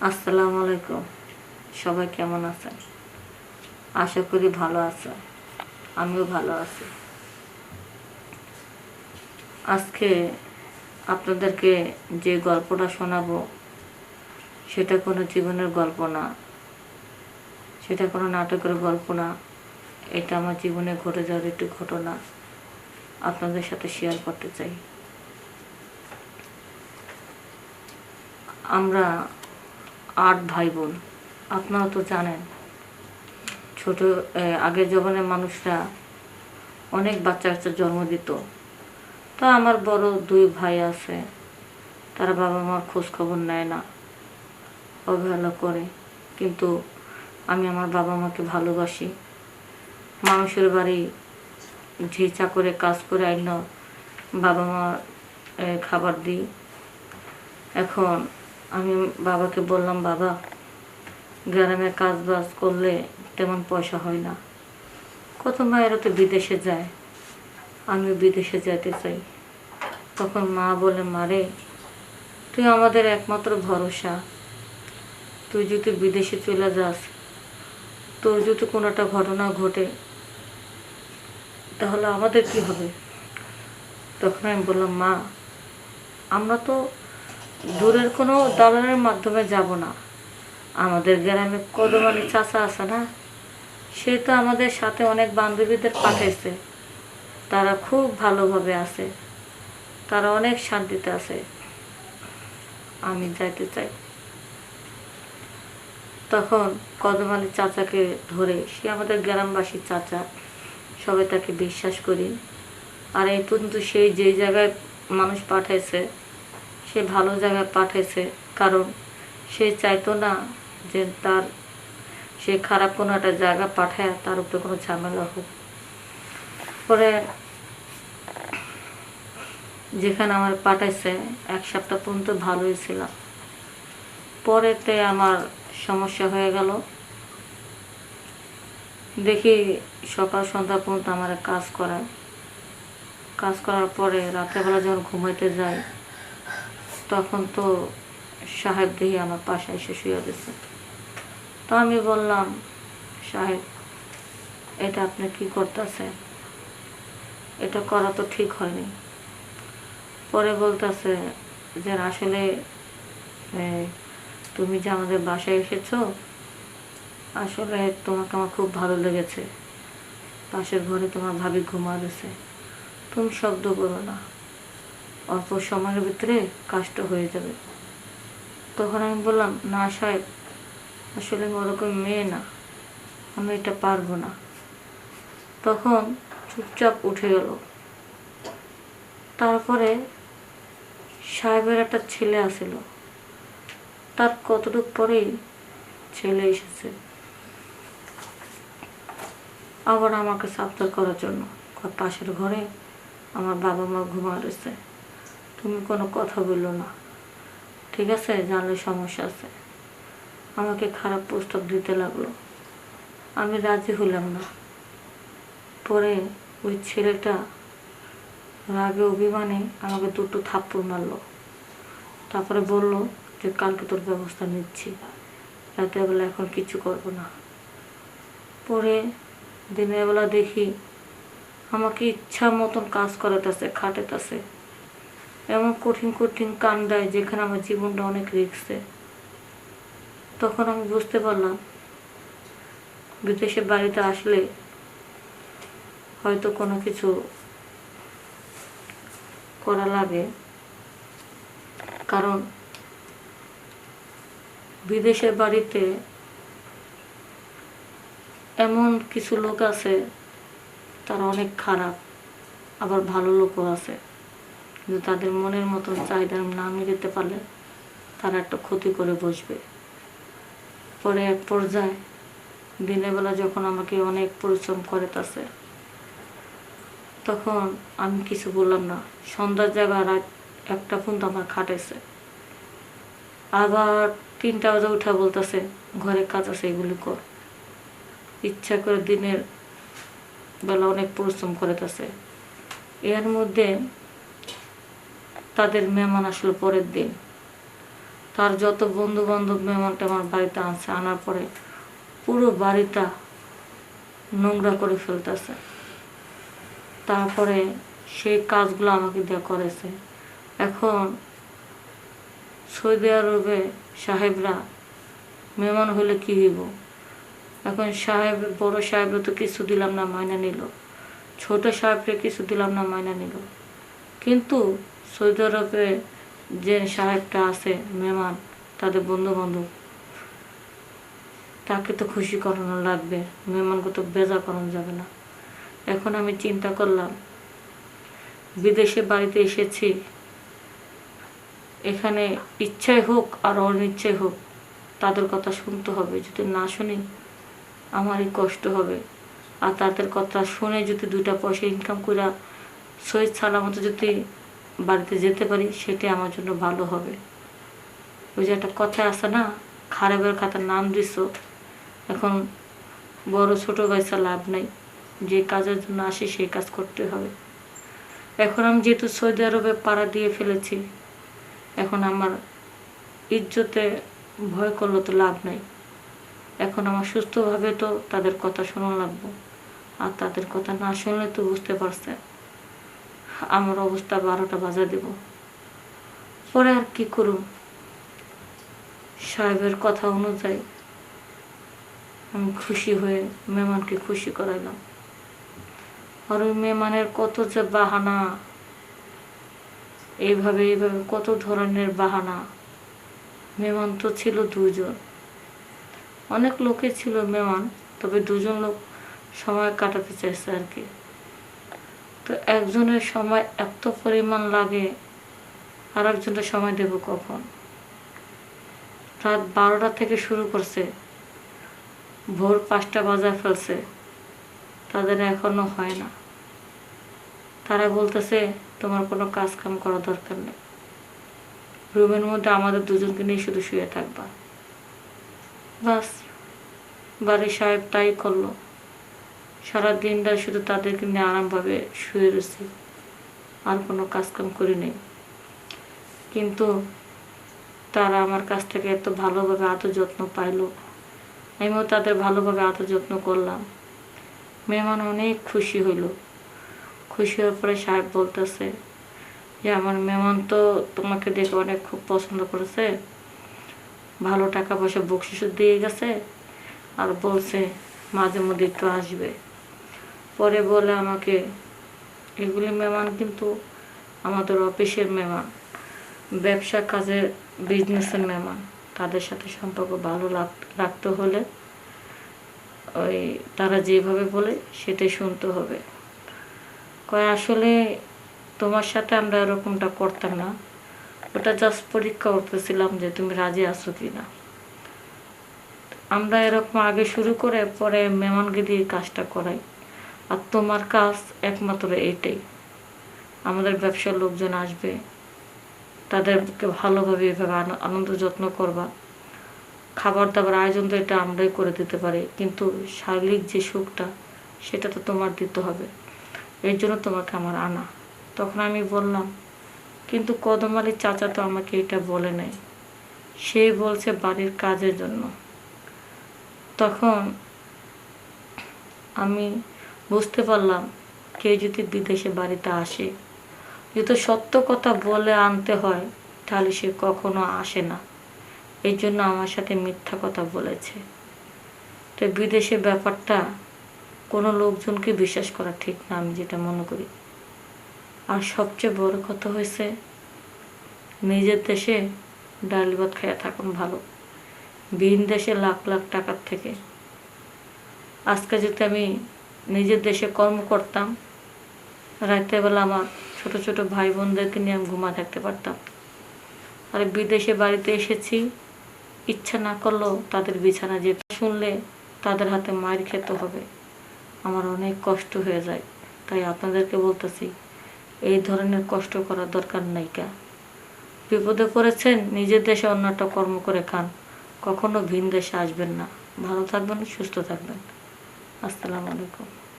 আসসালামু আলাইকুম। সবাই কেমন আছেন? আশা করি ভালো আছেন। আমিও ভালো আছি। আজকে আপনাদেরকে যে গল্পটা শোনাবো, সেটা কোনো জীবনের গল্প না। সেটা কোনো নাটকের গল্প না। এটা আমার জীবনে ঘটে যাওয়ার একটু ঘটনা আপনাদের সাথে শেয়ার করতে চাই। আমরা আট ভাই বোন আপনারা তো জানেন, ছোট আগের জমানের মানুষরা অনেক বাচ্চা কাচ্চা জন্ম দিত। তা আমার বড় দুই ভাই আছে, তারা বাবা মার খোঁজ খবর নেয় না, অবহেলা করে। কিন্তু আমি আমার বাবা মাকে ভালোবাসি। মানুষের বাড়ি ঝিচা করে কাজ করে আইন বাবা মা খাবার দিই। এখন আমি বাবাকে বললাম, বাবা, গ্রামে কাজ বাজ করলে তেমন পয়সা হয় না। কত মায়েরা তো বিদেশে যায় আমি বিদেশে যেতে চাই। তখন মা বলে মারে তুই আমাদের একমাত্র ভরসা। তুই যদি বিদেশে চলে যাস, তোর যদি কোনো একটা ঘটনা ঘটে, তাহলে আমাদের কি হবে? তখন আমি বললাম, মা, আমরা তো দূরের কোনো দালালের মাধ্যমে যাব না। আমাদের গ্রামে কদমানি চাচা আছে না? সে তো আমাদের সাথে অনেক বান্ধবীদের পাঠাইছে। তারা খুব ভালোভাবে আছে। তারা অনেক শান্তিতে আছে। আমি যাইতে চাই। তখন কদমালি চাচাকে ধরে, সে আমাদের গ্রামবাসী চাচা, সবাই তাকে বিশ্বাস করি। আর এই পর্যন্ত সেই যে জায়গায় মানুষ পাঠাইছে সে ভালো জায়গায় পাঠাইছে কারণ সে চাইতো না যে তার, সে খারাপ কোনো একটা জায়গা পাঠায়, তার উপরে কোনো ঝামেলা হোক। পরে যেখানে আমার পাঠাইছে, এক সপ্তাহ পর্যন্ত ভালোই ছিলাম। পরেতে আমার সমস্যা হয়ে গেল। দেখি সকাল সন্ধ্যা পর্যন্ত আমার কাজ করায়। কাজ করার পরে রাত্রেবেলা যখন ঘুমাইতে যাই তখন তো সাহেব দেখি আমার পাশে এসে শুয়ে গেছে। তো আমি বললাম, সাহেব, এটা আপনি কি করতেছেন? এটা করা তো ঠিক হয়নি। পরে বলতেছে যে, আসলে তুমি যে আমাদের বাসায় এসেছ, আসলে তোমাকে আমার খুব ভালো লেগেছে। পাশের ঘরে তোমার ভাবি ঘুমা তুমি শব্দ করো না। অল্প সময়ের ভিতরে কাজটা হয়ে যাবে। তখন আমি বললাম, না সাহেব, আসলে ওরকম মেয়ে না। আমি এটা পারব না। তখন চুপচাপ উঠে গেল। তারপরে সাহেবের একটা ছেলে আসিল। তার কতটুক পরেই ছেলে এসেছে। আবার আমাকে সাবধান করার জন্য। পাশের ঘরে আমার বাবা মা ঘুমা রয়েছে। তুমি কোনো কথা বলল না। ঠিক আছে? জানলে সমস্যা আছে। আমাকে খারাপ প্রস্তাব দিতে লাগল। আমি রাজি হলাম না। পরে ওই ছেলেটা রাগে অভিমানে আমাকে দুটো থাপ্পড় মারলো। তারপরে বলল যে, কালকে তোর ব্যবস্থা নিচ্ছি। বেলা এখন কিছু করব না। পরে দিনের বেলা দেখি আমাকে ইচ্ছা মতন কাজ করাতেছে খাটাতেছে এমন কঠিন কঠিন কান দেয় যেখানে আমার জীবনটা অনেক রিক্সে তখন আমি বুঝতে পারলাম, বিদেশে বাড়িতে আসলে হয়তো কোনো কিছু করা লাগে। কারণ বিদেশের বাড়িতে এমন কিছু লোক আছে, তারা অনেক খারাপ, আবার ভালো লোকও আছে। কিন্তু তাদের মনের মতন চাহিদা না মেটাতে পারলে তারা একটা ক্ষতি করে বসবে। পরে এক পর্যায়ে দিনের বেলা যখন আমাকে অনেক পরিশ্রম করে তাছে তখন আমি কিছু বললাম না। সন্ধ্যার জায়গা রাত একটা পর্যন্ত আমার খাটেছে। আবার তিনটা বাজে উঠা বলতেছে ঘরে কাজ আছে, এগুলি কর। ইচ্ছা করে দিনের বেলা অনেক পরিশ্রম করে তাছে এর মধ্যে তাদের মেহমান আসলো পরের দিন। তার যত বন্ধু বান্ধব মেহমান টেমান বাড়িতে আনছে, আনার পরে পুরো বাড়িটা নোংরা করে ফেলতেছে। তারপরে সেই কাজগুলো আমাকে দিয়ে করেছে। এখন সৌদি আরবে সাহেবরা মেহমান হলে কি হইব? এখন সাহেব, বড় সাহেবরা তো কিছু দিলাম না, মাইনা নিল। ছোট সাহেবরে কিছু দিলাম না, মাইনা নিল। কিন্তু সৌদি আরবে যে সাহেবটা আছে, মেহমান, তাদের বন্ধু বান্ধব তাকে তো খুশি করানো লাগবে। মেহমানকে তো বেজা করানো যাবে না। এখন আমি চিন্তা করলাম, বিদেশে বাড়িতে এসেছি, এখানে ইচ্ছাই হোক আর অনিচ্ছাই হোক, তাদের কথা শুনতে হবে। যদি না শুনি, আমারই কষ্ট হবে। আর তাদের কথা শুনে যদি দুইটা পয়সা ইনকাম করে সহিত সালামতো যদি বাড়িতে যেতে পারি সেটাই আমার জন্য ভালো হবে। ওই যে একটা কথা আছে না, খারাপের খাতার নাম দিছ এখন বড় ছোট গাইছা লাভ নাই, যে কাজের জন্য আসি সেই কাজ করতে হবে। এখন আমি যেহেতু সৌদি আরবে পাড়া দিয়ে ফেলেছি, এখন আমার ইজ্জতে ভয় করলে তো লাভ নাই। এখন আমার সুস্থভাবে তো তাদের কথা শোনা লাগবো। আর তাদের কথা না শুনলে তো বুঝতে পারছে আমার অবস্থা বারোটা বাজা দেব। পরে আর কি করুম? সাহেবের কথা অনুযায়ী আমি খুশি হয়ে মেহমানকে খুশি করাইলাম। আর ওই মেহমানের কত যে বাহানা, এইভাবে এইভাবে কত ধরনের বাহানা। মেহমান তো ছিল দুজন অনেক লোকে ছিল মেহমান, তবে দুজন লোক সময় কাটাতে চাইছে আর কি। তো একজনের সময় এত পরিমাণ লাগে আর একজনের সময় দেব কখন? রাত বারোটা থেকে শুরু করছে, ভোর পাঁচটা বাজা ফেলছে, তাদের এখনও হয় না। তারা বলতেছে, তোমার কোনো কাজ কাম করা দরকার নেই। রুমের মধ্যে আমাদের দুজনকে নিয়ে শুধু শুয়ে থাকবা। বাস, বাড়ির সাহেব তাই করল। সারা দিনটা শুধু তাদেরকে নিয়ে আরামভাবে শুয়ে রয়েছি। আর কোনো কাজকাম করি নেই। কিন্তু তারা আমার কাছ থেকে এত ভালোভাবে আদর যত্ন পাইলো। আমিও তাদের ভালোভাবে আদর যত্ন করলাম। মেহমান অনেক খুশি হইল। খুশি হওয়ার পরে সাহেব বলতেছে যে, আমার মেহমান তো তোমাকে দেখে অনেক খুব পছন্দ করেছে। ভালো টাকা পয়সা বকশিস দিয়ে গেছে। আর বলছে মাঝে মধ্যে একটু আসবে। পরে বলে আমাকে, এগুলি মেহমান কিন্তু আমাদের অফিসের মেহমান। ব্যবসা কাজের বিজনেসের মেহমান। তাদের সাথে সম্পর্ক ভালো রাখতে হলে ওই তারা যেভাবে বলে সেটাই শুনতে হবে। কয়, আসলে তোমার সাথে আমরা এরকমটা করতাম না। ওটা জাস্ট পরীক্ষা করতেছিলাম যে তুমি রাজি আছো কি না আমরা এরকম আগে শুরু করে পরে মেহমানকে দিয়ে কাজটা করাই। আর তোমার কাজ একমাত্র এইটাই আমাদের ব্যবসার লোকজন আসবে, তাদেরকে ভালোভাবে এভাবে আন- আনন্দ যত্ন করবা। খাবার দাবার আয়োজন তো এটা আমরাই করে দিতে পারি, কিন্তু শারীরিক যে সুখটা, সেটা তো তোমার দিতে হবে। এর জন্য তোমাকে আমার আনা। তখন আমি বললাম, কিন্তু কদম আলীর চাচা তো আমাকে এটা বলে নাই। সে বলছে বাড়ির কাজের জন্য। তখন আমি বুঝতে পারলাম, কেউ যদি বিদেশে বাড়িতে আসে, যদি সত্য কথা বলে আনতে হয়, তাহলে সে কখনো আসে না। এই জন্য আমার সাথে মিথ্যা কথা বলেছে। তো বিদেশে ব্যাপারটা কোনো লোকজনকে বিশ্বাস করা ঠিক না, আমি যেটা মনে করি। আর সবচেয়ে বড় কথা হয়েছে, নিজের দেশে ডাল ভাত খেয়ে থাকুন ভালো। ভিন দেশে লাখ লাখ টাকার থেকে। আজকে যদি আমি নিজের দেশে কর্ম করতাম। রাত্রেবেলা আমার ছোট ছোট ভাই বোনদেরকে নিয়ে আমি ঘুমা থাকতে পারতাম। আর বিদেশে বাড়িতে এসেছি, ইচ্ছা না করলেও তাদের বিছানা যেতে শুনলে তাদের হাতে মার খেতে হবে। আমার অনেক কষ্ট হয়ে যায়, তাই আপনাদেরকে বলতেছি, এই ধরনের কষ্ট করার দরকার নাই কা। বিপদে পড়েছেন, নিজের দেশে অন্য একটা কর্ম করে খান। কখনো ভিন দেশে আসবেন না। ভালো থাকবেন, সুস্থ থাকবেন। আসসালামু আলাইকুম।